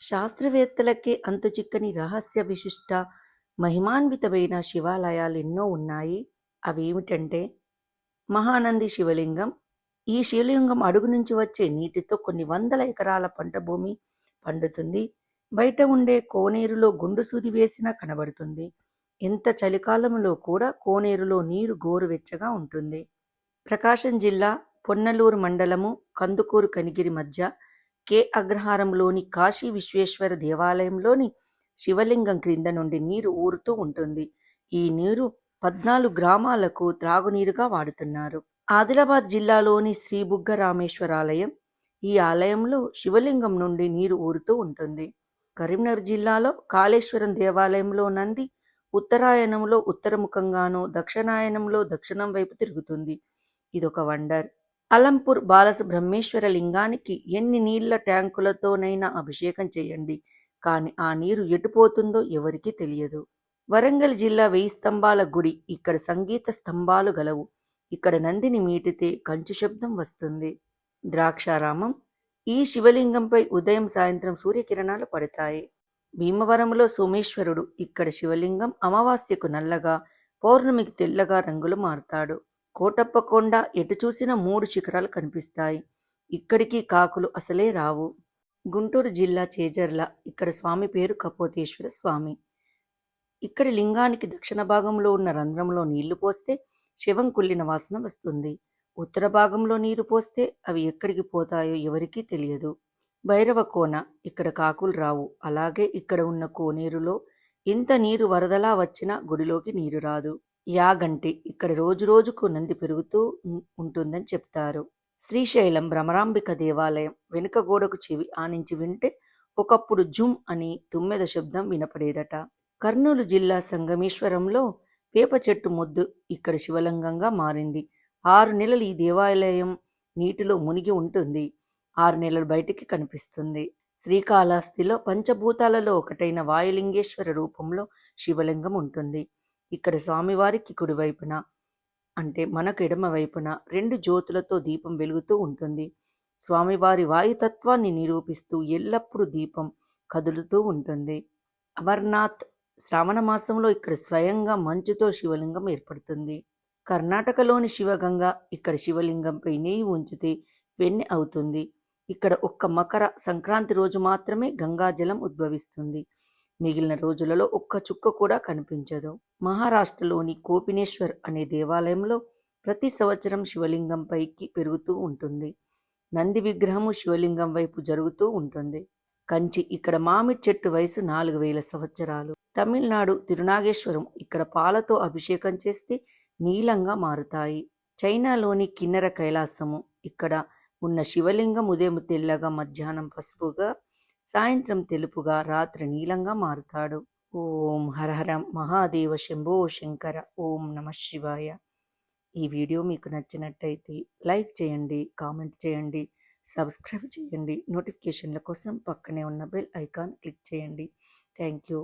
శాస్త్రవేత్తలకే అంతుచిక్కని రహస్య విశిష్ట మహిమాన్వితమైన శివాలయాలు ఎన్నో ఉన్నాయి. అవేమిటంటే మహానంది శివలింగం. ఈ శివలింగం అడుగు నుంచి వచ్చే నీటితో కొన్ని వందల ఎకరాల పంట భూమి పండుతుంది. బయట ఉండే కోనేరులో గుండు సూది వేసినా కనబడుతుంది. ఎంత చలికాలంలో కూడా కోనేరులో నీరు గోరువెచ్చగా ఉంటుంది. ప్రకాశం జిల్లా పొన్నలూరు మండలము కందుకూరు కనిగిరి మధ్య కె అగ్రహారంలోని కాశీ విశ్వేశ్వర దేవాలయంలోని శివలింగం క్రింద నుండి నీరు ఊరుతూ ఉంటుంది. ఈ నీరు పద్నాలుగు గ్రామాలకు త్రాగునీరుగా వాడుతున్నారు. ఆదిలాబాద్ జిల్లాలోని శ్రీబుగ్గ రామేశ్వరాలయం ఆలయం ఈ ఆలయంలో శివలింగం నుండి నీరు ఊరుతూ ఉంటుంది. కరీంనగర్ జిల్లాలో కాళేశ్వరం దేవాలయంలో నంది ఉత్తరాయణంలో ఉత్తరముఖంగాను దక్షిణాయనంలో దక్షిణం వైపు తిరుగుతుంది. ఇదొక వండర్. అలంపూర్ బాలస బ్రహ్మేశ్వర లింగానికి ఎన్ని నీళ్ళ ట్యాంకులతోనైనా అభిషేకం చేయండి. కానీ ఆ నీరు ఎటుపోతుందో ఎవరికీ తెలియదు. వరంగల్ జిల్లా వెయ్యి స్తంభాల గుడి ఇక్కడ సంగీత స్తంభాలు గలవు. ఇక్కడ నందిని మీటితే కంచు శబ్దం వస్తుంది. ద్రాక్షారామం ఈ శివలింగంపై ఉదయం సాయంత్రం సూర్యకిరణాలు పడతాయి. భీమవరంలో సోమేశ్వరుడు ఇక్కడ శివలింగం అమావాస్యకు నల్లగా పౌర్ణమికి తెల్లగా రంగులు మారుతాడు. కోటప్ప కొండ ఎటు చూసినా మూడు శిఖరాలు కనిపిస్తాయి. ఇక్కడికి కాకులు అసలే రావు. గుంటూరు జిల్లా చేజర్ల ఇక్కడ స్వామి పేరు కపోతేశ్వర స్వామి. ఇక్కడి లింగానికి దక్షిణ భాగంలో ఉన్న రంధ్రంలో నీళ్ళు పోస్తే శివం కుళ్ళిన వాసన వస్తుంది. ఉత్తర భాగంలో నీరు పోస్తే అవి ఎక్కడికి పోతాయో ఎవరికీ తెలియదు. భైరవ కోన ఇక్కడ కాకులు రావు. అలాగే ఇక్కడ ఉన్న కోనేరులో ఎంత నీరు వరదలా వచ్చినా గుడిలోకి నీరు రాదు. యాగంటి ఇక్కడ రోజు రోజుకు నంది పెరుగుతూ ఉం- ఉంటుందని చెప్తారు. శ్రీశైలం భ్రమరాంబిక దేవాలయం వెనుక గోడకు చెవి ఆనించి వింటే ఒకప్పుడు జుమ్ అని తుమ్మెద శబ్దం వినపడేదట. కర్నూలు జిల్లా సంగమేశ్వరంలో వేప చెట్టు మొద్దు ఇక్కడ శివలింగంగా మారింది. ఆరు నెలలు ఈ దేవాలయం నీటిలో మునిగి ఉంటుంది. ఆరు నెలలు బయటికి కనిపిస్తుంది. శ్రీకాళహస్తిలో పంచభూతాలలో ఒకటైన వాయులింగేశ్వర రూపంలో శివలింగం ఉంటుంది. ఇక్కడ స్వామివారికి కుడివైపున అంటే మనకు ఎడమ వైపున రెండు జ్యోతులతో దీపం వెలుగుతూ ఉంటుంది. స్వామివారి వాయుతత్వాన్ని నిరూపిస్తూ ఎల్లప్పుడూ దీపం కదులుతూ ఉంటుంది. అమర్నాథ్ శ్రావణ మాసంలో ఇక్కడ స్వయంగా మంచుతో శివలింగం ఏర్పడుతుంది. కర్ణాటకలోని శివగంగ ఇక్కడ శివలింగంపై నెయ్యి ఉంచితే వెన్నె అవుతుంది. ఇక్కడ ఒక్క మకర సంక్రాంతి రోజు మాత్రమే గంగాజలం ఉద్భవిస్తుంది. మిగిలిన రోజులలో ఒక్క చుక్క కూడా కనిపించదు. మహారాష్ట్రలోని కోపినేశ్వర్ అనే దేవాలయంలో ప్రతి సంవత్సరం శివలింగం పైకి పెరుగుతూ ఉంటుంది. నంది విగ్రహము శివలింగం వైపు జరుగుతూ ఉంటుంది. కంచి ఇక్కడ మామిడి చెట్టు వయసు నాలుగు వేల సంవత్సరాలు. తమిళనాడు తిరునాగేశ్వరం ఇక్కడ పాలతో అభిషేకం చేస్తే నీలంగా మారుతాయి. చైనాలోని కిన్నెర కైలాసము ఇక్కడ ఉన్న శివలింగం ఉదయం తెల్లగా మధ్యాహ్నం పసుపుగా సాయంత్రం తెలుపుగా రాత్రి నీలంగా మారుతాడు. ఓం హరహర మహాదేవ శంభో శంకర ఓం నమ శివాయ. ఈ వీడియో మీకు నచ్చినట్టయితే లైక్ చేయండి కామెంట్ చేయండి సబ్స్క్రైబ్ చేయండి. నోటిఫికేషన్ల కోసం పక్కనే ఉన్న బెల్ ఐకాన్ క్లిక్ చేయండి. Thank you.